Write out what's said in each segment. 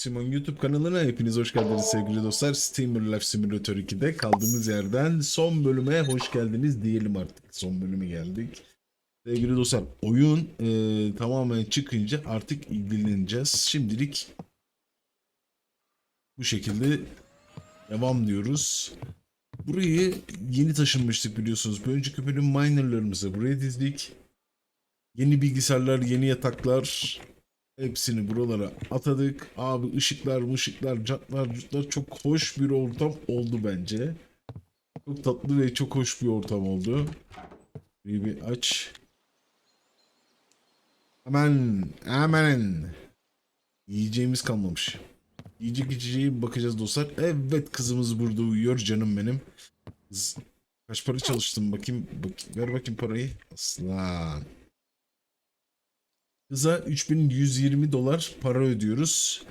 Simon YouTube kanalına hepiniz hoş geldiniz sevgili dostlar. Steamer Life Simulator 2'de kaldığımız yerden son bölüme hoş geldiniz diyelim artık. Son bölüme geldik. Sevgili dostlar oyun e, tamamen çıkınca artık ilgileneceğiz. Şimdilik bu şekilde devam diyoruz. Burayı yeni taşınmıştık biliyorsunuz. Bir önceki bölüm minerlarımızı buraya dizdik. Yeni bilgisayarlar, yeni yataklar, Hepsini buralara atadık. Abi ışıklar, mışıklar, catlar, cutlar çok hoş bir ortam oldu bence. Çok tatlı ve çok hoş bir ortam oldu. Bir bir aç. Hemen, hemen. Yiyeceğimiz kalmamış. Yiyecek içeceğe bakacağız dostlar. Evet kızımız burada uyuyor canım benim. Kaç para çalıştın bakayım. Bak, ver bakayım parayı. Aslan. Kıza 3120 dolar para ödüyoruz.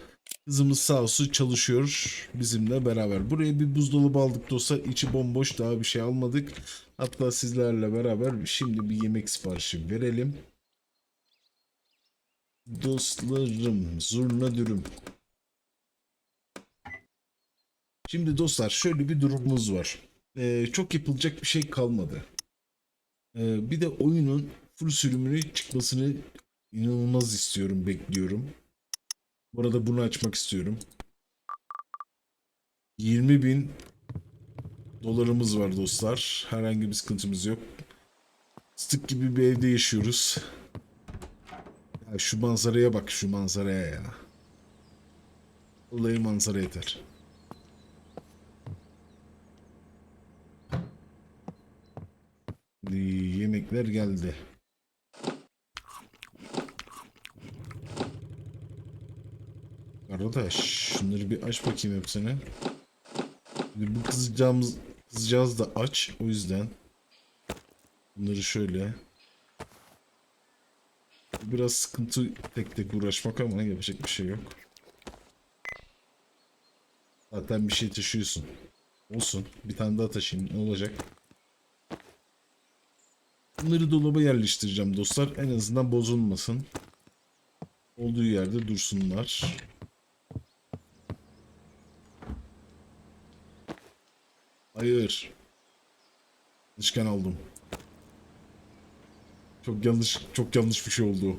Kızımız sağ olsun çalışıyor bizimle beraber. Buraya bir buzdolabı aldık dostlar. İçi bomboş daha bir şey almadık. Hatta sizlerle beraber şimdi bir yemek siparişi verelim. Dostlarım zurna dürüm. Şimdi dostlar şöyle bir durumumuz var. Ee, çok yapılacak bir şey kalmadı. Ee, bir de oyunun full sürümünü çıkmasını İnanılmaz istiyorum, bekliyorum. Bu arada bunu açmak istiyorum. 20 bin dolarımız var dostlar. Herhangi bir sıkıntımız yok. Sık gibi bir evde yaşıyoruz. Ya şu manzaraya bak şu manzaraya ya. Vallahi manzara yeter. Yemekler geldi. Arkadaş şunları bir aç bakayım hepsini. Şimdi bu kızacağımız kızacağız da aç o yüzden. Bunları şöyle. Biraz sıkıntı tek tek uğraşmak ama yapacak bir şey yok. Zaten bir şey taşıyorsun. Olsun. Bir tane daha taşıyayım. Ne olacak? Bunları dolaba yerleştireceğim dostlar. En azından bozulmasın. Olduğu yerde dursunlar. Hayır. Yanlışken aldım. Çok yanlış, çok yanlış bir şey oldu.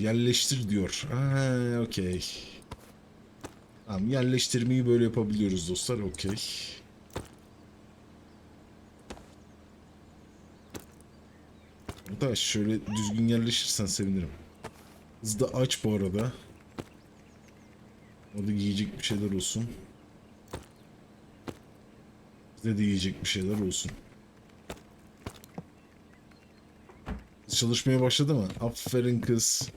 Yerleştir diyor. Ha, okey. Tamam, yerleştirmeyi böyle yapabiliyoruz dostlar. Okey. Arkadaş şöyle düzgün yerleşirsen sevinirim. Hızlı aç bu arada. Orada yiyecek bir şeyler olsun. Bize de yiyecek bir şeyler olsun. Çalışmaya başladı mı? Aferin kız.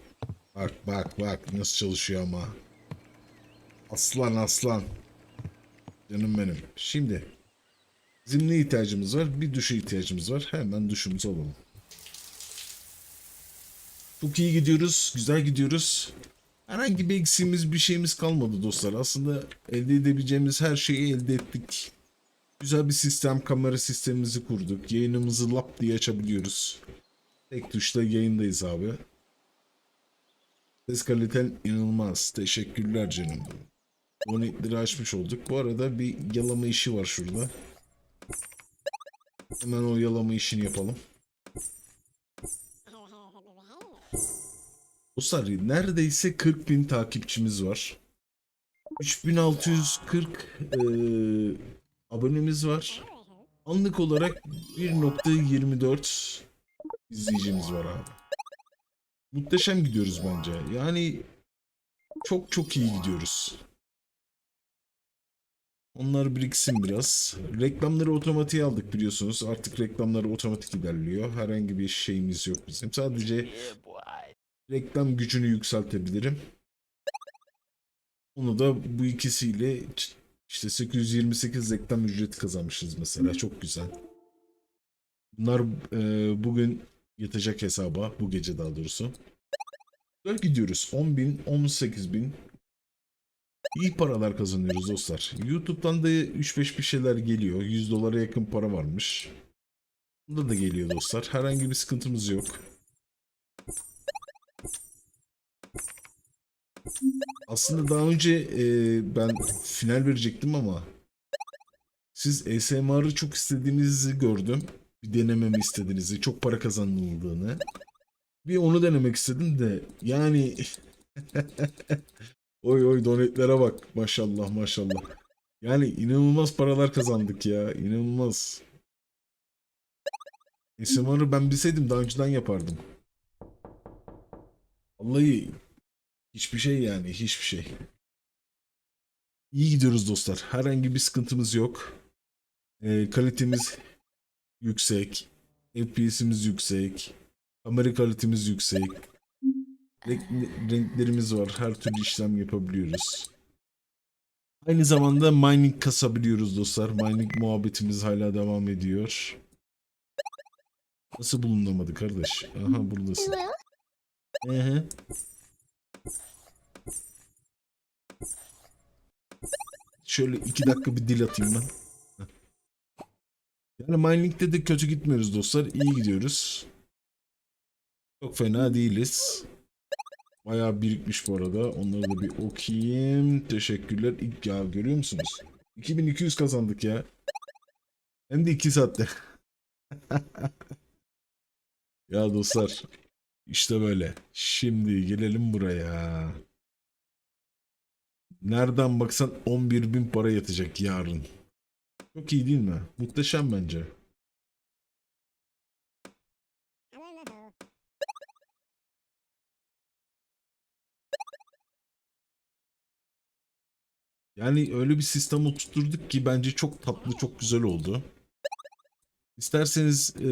Bak bak bak nasıl çalışıyor ama. Aslan aslan. Canım benim. Şimdi. Bizim ne ihtiyacımız var? Bir duşa ihtiyacımız var. Hemen duşumuzu alalım. Çok iyi gidiyoruz. Güzel gidiyoruz. Herhangi bir eksiğimiz bir şeyimiz kalmadı dostlar. Aslında elde edebileceğimiz her şeyi elde ettik. Güzel bir sistem, kamera sistemimizi kurduk. Yayınımızı lap diye açabiliyoruz. Tek tuşla yayındayız abi. Ses kaliten inanılmaz. Teşekkürler canım. Donetleri açmış olduk. Bu arada bir yalama işi var şurada. Hemen o yalama işini yapalım. Dostlar neredeyse 40 bin takipçimiz var. 3640 eee abonemiz var. Anlık olarak 1.24 izleyicimiz var abi. Muhteşem gidiyoruz bence. Yani çok çok iyi gidiyoruz. Onlar biriksin biraz. Reklamları otomatiğe aldık biliyorsunuz. Artık reklamları otomatik ilerliyor. Herhangi bir şeyimiz yok bizim. Sadece reklam gücünü yükseltebilirim. Onu da bu ikisiyle işte 828 reklam ücreti kazanmışız mesela. Çok güzel. Bunlar e, bugün yatacak hesaba. Bu gece daha doğrusu. Güzel gidiyoruz. 10 bin, 18 bin. İyi paralar kazanıyoruz dostlar. YouTube'dan da 3-5 bir şeyler geliyor. 100 dolara yakın para varmış. Bunda da geliyor dostlar. Herhangi bir sıkıntımız yok. Aslında daha önce e, ben final verecektim ama siz ASMR'ı çok istediğinizi gördüm. Bir denememi istediğinizi, çok para kazanıldığını. Bir onu denemek istedim de yani oy oy donetlere bak maşallah maşallah. Yani inanılmaz paralar kazandık ya inanılmaz. ASMR'ı ben bilseydim daha önceden yapardım. Vallahi hiçbir şey yani hiçbir şey. İyi gidiyoruz dostlar. Herhangi bir sıkıntımız yok. Ee, kalitemiz yüksek. FPS'imiz yüksek. Kamera kalitemiz yüksek. Renk- renklerimiz var. Her türlü işlem yapabiliyoruz. Aynı zamanda mining kasabiliyoruz dostlar. Mining muhabbetimiz hala devam ediyor. Nasıl bulunamadı kardeş? Aha buradasın. Hı. Şöyle iki dakika bir dil atayım ben. Yani mining'de de kötü gitmiyoruz dostlar. İyi gidiyoruz. Çok fena değiliz. Bayağı birikmiş bu arada. Onları da bir okuyayım. Teşekkürler. İlk ya görüyor musunuz? 2200 kazandık ya. Hem de 2 saatte. ya dostlar. İşte böyle. Şimdi gelelim buraya. Nereden baksan 11 bin para yatacak yarın. Çok iyi değil mi? Muhteşem bence. Yani öyle bir sistem oturtturduk ki bence çok tatlı, çok güzel oldu. İsterseniz e,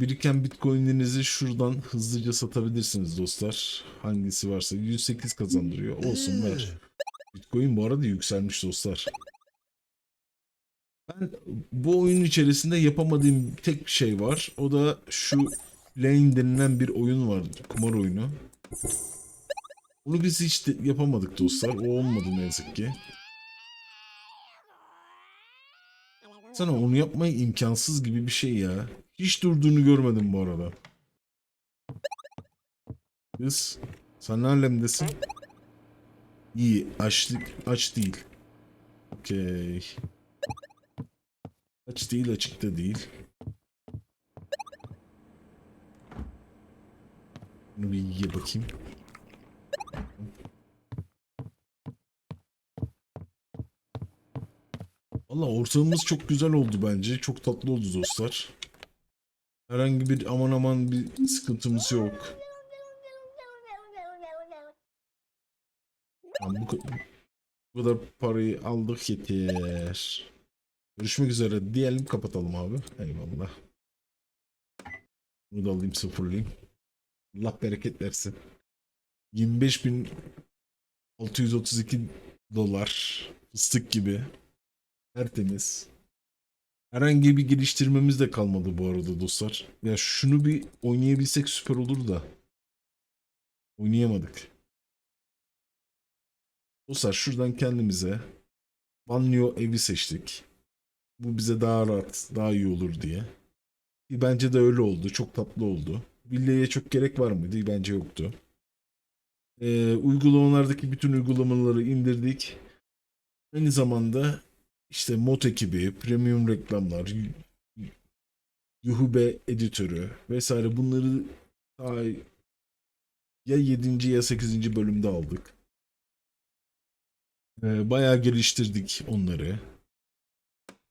biriken bitcoinlerinizi şuradan hızlıca satabilirsiniz dostlar. Hangisi varsa 108 kazandırıyor. Olsun ver. Bitcoin bu arada yükselmiş dostlar. Ben bu oyun içerisinde yapamadığım tek bir şey var. O da şu Lane denilen bir oyun var. Kumar oyunu. Bunu biz hiç yapamadık dostlar. O olmadı ne yazık ki. Sana onu yapmayı imkansız gibi bir şey ya. Hiç durduğunu görmedim bu arada. Kız sen ne alemdesin? İyi açlık aç değil. Okey. Aç değil açık da değil. Bunu bir ye bakayım. Valla ortamımız çok güzel oldu bence. Çok tatlı oldu dostlar. Herhangi bir aman aman bir sıkıntımız yok. Tamam, bu, bu kadar parayı aldık yeter. Görüşmek üzere diyelim kapatalım abi. Eyvallah. Bunu da alayım sıfırlayayım. Allah bereket versin. 25.632 dolar. Fıstık gibi. Tertemiz. Herhangi bir geliştirmemiz de kalmadı bu arada dostlar. Ya şunu bir oynayabilsek süper olur da. Oynayamadık. Dostlar şuradan kendimize banyo evi seçtik. Bu bize daha rahat, daha iyi olur diye. Bence de öyle oldu. Çok tatlı oldu. Villa'ya çok gerek var mıydı? Bence yoktu. Ee, uygulamalardaki bütün uygulamaları indirdik. Aynı zamanda işte mod ekibi, premium reklamlar, Yuhube editörü vesaire bunları ya 7. ya 8. bölümde aldık. Ee, bayağı geliştirdik onları.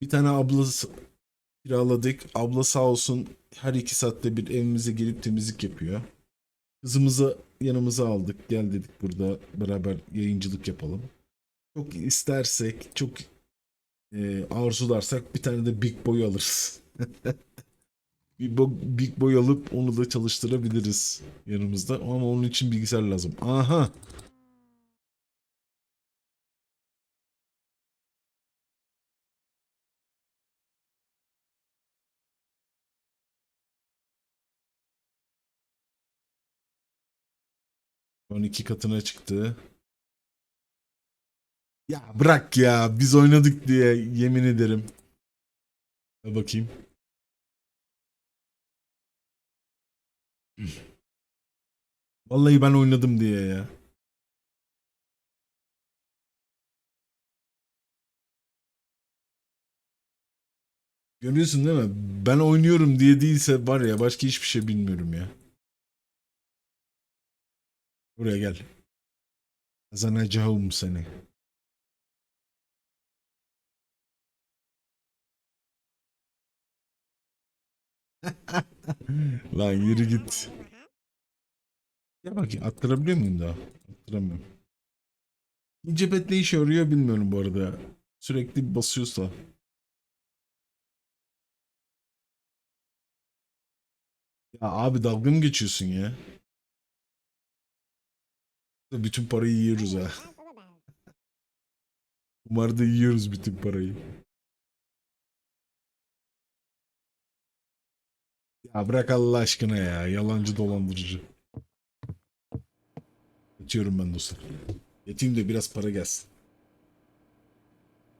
Bir tane abla kiraladık. Abla sağ olsun her iki saatte bir evimize gelip temizlik yapıyor. Kızımızı yanımıza aldık. Gel dedik burada beraber yayıncılık yapalım. Çok istersek, çok e, arzularsak bir tane de Big Boy alırız. bir Big Boy alıp onu da çalıştırabiliriz yanımızda. Ama onun için bilgisayar lazım. Aha! Şu iki katına çıktı. Ya bırak ya biz oynadık diye yemin ederim. Bakayım. Vallahi ben oynadım diye ya. Görüyorsun değil mi? Ben oynuyorum diye değilse var ya başka hiçbir şey bilmiyorum ya. Buraya gel. Kazanacağım seni. Lan yürü git. Ya bak attırabiliyor muyum daha? Attıramıyorum. İnce pet ne işe yarıyor bilmiyorum bu arada. Sürekli basıyorsa. Ya abi dalga mı geçiyorsun ya? Bütün parayı yiyoruz ha. Kumarda yiyoruz bütün parayı. Ya bırak Allah aşkına ya. Yalancı dolandırıcı. Yatıyorum ben dostlar. Yatayım da biraz para gelsin.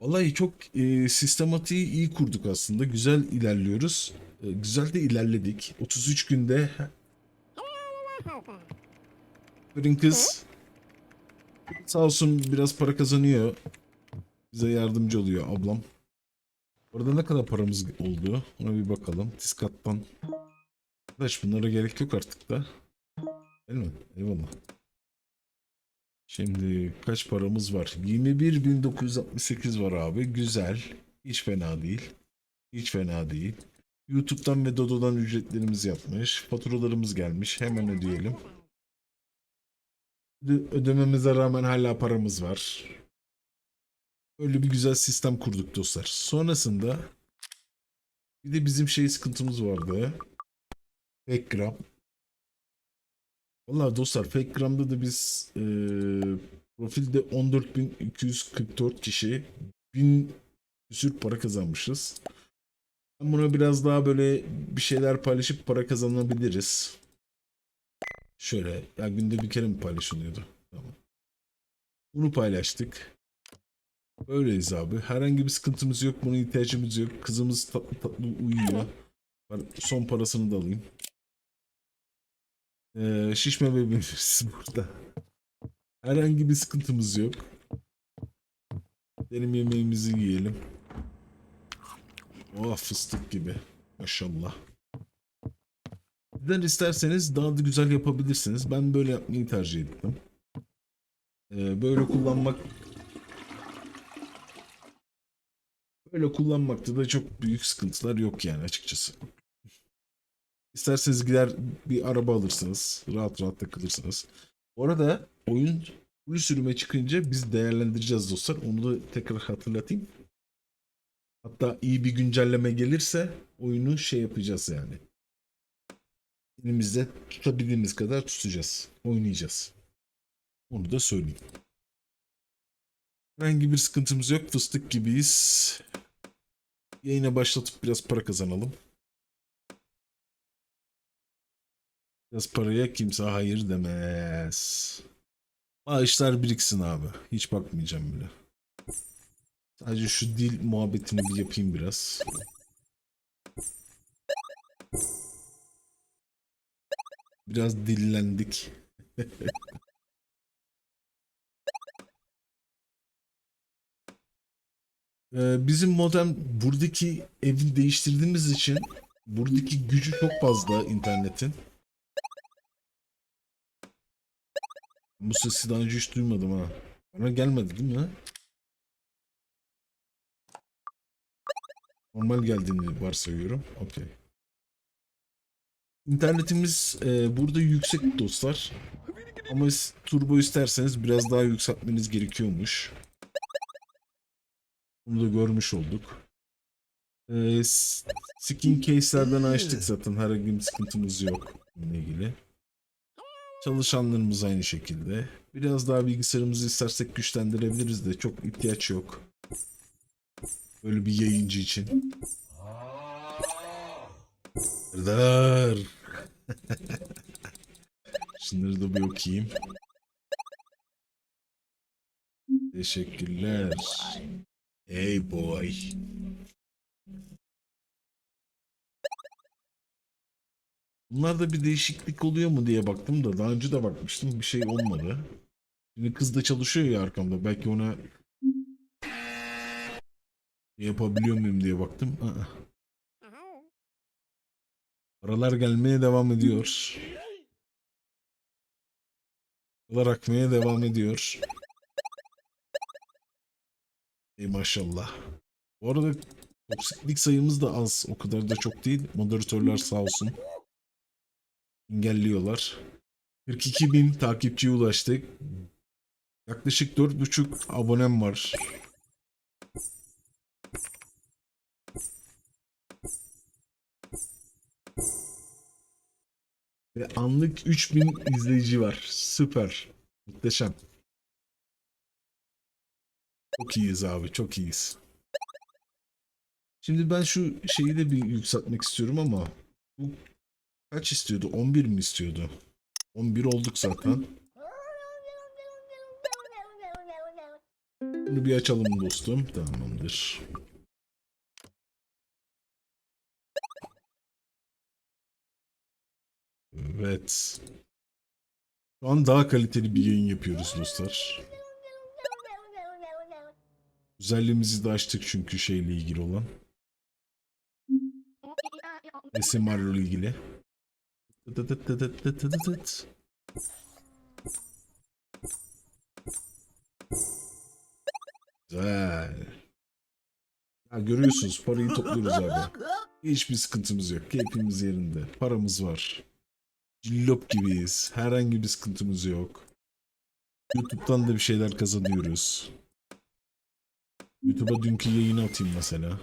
Vallahi çok e, sistematiği iyi kurduk aslında. Güzel ilerliyoruz. E, güzel de ilerledik. 33 günde Fırın kız sağ olsun biraz para kazanıyor. Bize yardımcı oluyor ablam. Orada ne kadar paramız oldu? Ona bir bakalım. Tiskat'tan. Arkadaş bunlara gerek yok artık da. Değil mi? Eyvallah. Şimdi kaç paramız var? 21.968 var abi. Güzel. Hiç fena değil. Hiç fena değil. YouTube'dan ve Dodo'dan ücretlerimizi yapmış. Faturalarımız gelmiş. Hemen ödeyelim. Öde- Ödememize rağmen hala paramız var. Öyle bir güzel sistem kurduk dostlar. Sonrasında bir de bizim şey sıkıntımız vardı. Backgram. Vallahi dostlar Fakegram'da da biz e, profilde 14.244 kişi 1000 küsür para kazanmışız. Ben buna biraz daha böyle bir şeyler paylaşıp para kazanabiliriz. Şöyle ya günde bir kere mi paylaşılıyordu? Tamam. Bunu paylaştık. Böyleyiz abi. Herhangi bir sıkıntımız yok. Buna ihtiyacımız yok. Kızımız tatlı tatlı uyuyor. Ben son parasını da alayım. Ee, şişme bebeğimiz burada. Herhangi bir sıkıntımız yok. Benim yemeğimizi yiyelim. Oh fıstık gibi. Maşallah. Sizler isterseniz daha da güzel yapabilirsiniz. Ben böyle yapmayı tercih ettim. Ee, böyle kullanmak böyle kullanmakta da çok büyük sıkıntılar yok yani açıkçası. İsterseniz gider bir araba alırsınız. Rahat rahat takılırsınız. Bu arada oyun full sürüme çıkınca biz değerlendireceğiz dostlar. Onu da tekrar hatırlatayım. Hatta iyi bir güncelleme gelirse oyunu şey yapacağız yani. Elimizde tutabildiğimiz kadar tutacağız. Oynayacağız. Onu da söyleyeyim. Herhangi bir sıkıntımız yok. Fıstık gibiyiz. Yayına başlatıp biraz para kazanalım. Biraz paraya kimse hayır demez. Maaşlar biriksin abi. Hiç bakmayacağım bile. Sadece şu dil muhabbetini bir yapayım biraz. Biraz dillendik. Ee, bizim modem buradaki evi değiştirdiğimiz için buradaki gücü çok fazla internetin. Bu sesi daha önce hiç duymadım ha. Bana gelmedi değil mi? Normal geldiğini varsayıyorum. Okey. İnternetimiz e, burada yüksek dostlar. Ama turbo isterseniz biraz daha yükseltmeniz gerekiyormuş. Bunu da görmüş olduk. E, s- skin case'lerden açtık zaten. Herhangi bir sıkıntımız yok bununla ilgili. Çalışanlarımız aynı şekilde. Biraz daha bilgisayarımızı istersek güçlendirebiliriz de çok ihtiyaç yok. Böyle bir yayıncı için. Serdar. Şunları da bir okuyayım. Teşekkürler. Hey boy. Bunlarda bir değişiklik oluyor mu diye baktım da daha önce de bakmıştım bir şey olmadı. Şimdi kız da çalışıyor ya arkamda belki ona yapabiliyor muyum diye baktım. Aa. Paralar gelmeye devam ediyor. Paralar akmaya devam ediyor. Ey maşallah. Bu arada toksiklik sayımız da az. O kadar da çok değil. Moderatörler sağ olsun. Engelliyorlar. 42 bin takipçiye ulaştık. Yaklaşık 4,5 abonem var. Ve anlık 3000 izleyici var. Süper. Muhteşem. Çok iyiyiz abi, çok iyiyiz. Şimdi ben şu şeyi de bir yükseltmek istiyorum ama bu kaç istiyordu? 11 mi istiyordu? 11 olduk zaten. Bunu bir açalım dostum. Tamamdır. Evet. Şu an daha kaliteli bir yayın yapıyoruz dostlar. Özelliğimizi de açtık çünkü şeyle ilgili olan. SMR ile ilgili. Güzel. Ya görüyorsunuz parayı topluyoruz abi. Hiçbir sıkıntımız yok. Keyfimiz yerinde. Paramız var. Cillop gibiyiz. Herhangi bir sıkıntımız yok. YouTube'dan da bir şeyler kazanıyoruz. YouTube'a dünkü yayını atayım mesela.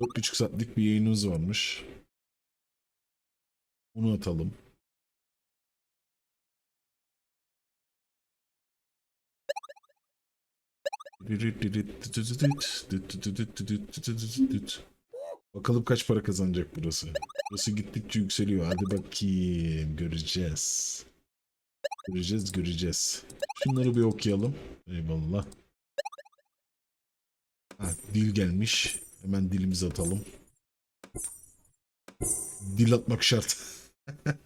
4,5 saatlik bir yayınımız varmış. Onu atalım. Bakalım kaç para kazanacak burası. Burası gittikçe yükseliyor. Hadi bakayım. Göreceğiz. Göreceğiz, göreceğiz. Şunları bir okuyalım. Eyvallah. Dil gelmiş. Hemen dilimizi atalım. Dil atmak şart.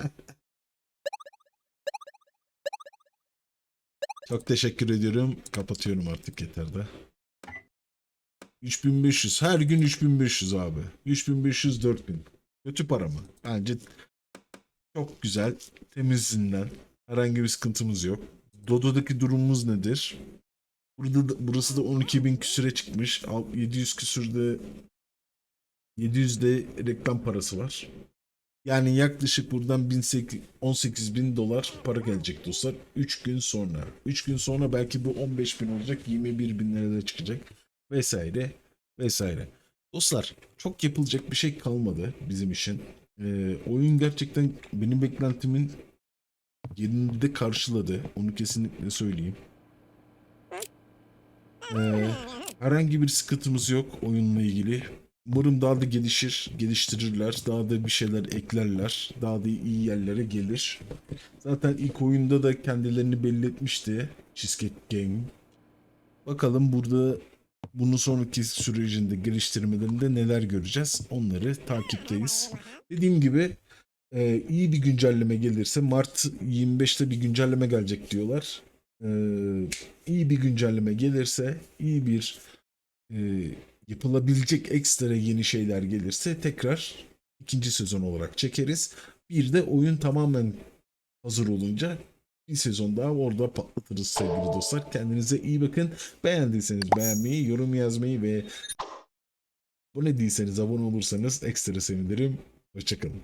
Çok teşekkür ediyorum. Kapatıyorum artık yeter de. 3500. Her gün 3500 abi. 3500 4000. Kötü para mı? Bence çok güzel. Temizinden. Herhangi bir sıkıntımız yok. Dodo'daki durumumuz nedir? Burada da, burası da 12.000 küsüre çıkmış. Al- 700 küsürde 700'de reklam parası var. Yani yaklaşık buradan 18 bin dolar para gelecek dostlar. 3 gün sonra. 3 gün sonra belki bu 15 bin olacak. 21 bin liraya çıkacak. Vesaire. Vesaire. Dostlar çok yapılacak bir şey kalmadı bizim için. Ee, oyun gerçekten benim beklentimin yerinde karşıladı. Onu kesinlikle söyleyeyim. Ee, herhangi bir sıkıntımız yok oyunla ilgili. Umarım daha da gelişir, geliştirirler, daha da bir şeyler eklerler, daha da iyi yerlere gelir. Zaten ilk oyunda da kendilerini belli etmişti Cheesecake Game. Bakalım burada bunun sonraki sürecinde geliştirmelerinde neler göreceğiz onları takipteyiz. Dediğim gibi e, iyi bir güncelleme gelirse Mart 25'te bir güncelleme gelecek diyorlar. E, iyi bir güncelleme gelirse iyi bir e, yapılabilecek ekstra yeni şeyler gelirse tekrar ikinci sezon olarak çekeriz. Bir de oyun tamamen hazır olunca bir sezon daha orada patlatırız sevgili dostlar. Kendinize iyi bakın. Beğendiyseniz beğenmeyi, yorum yazmayı ve abone değilseniz abone olursanız ekstra sevinirim. Hoşçakalın.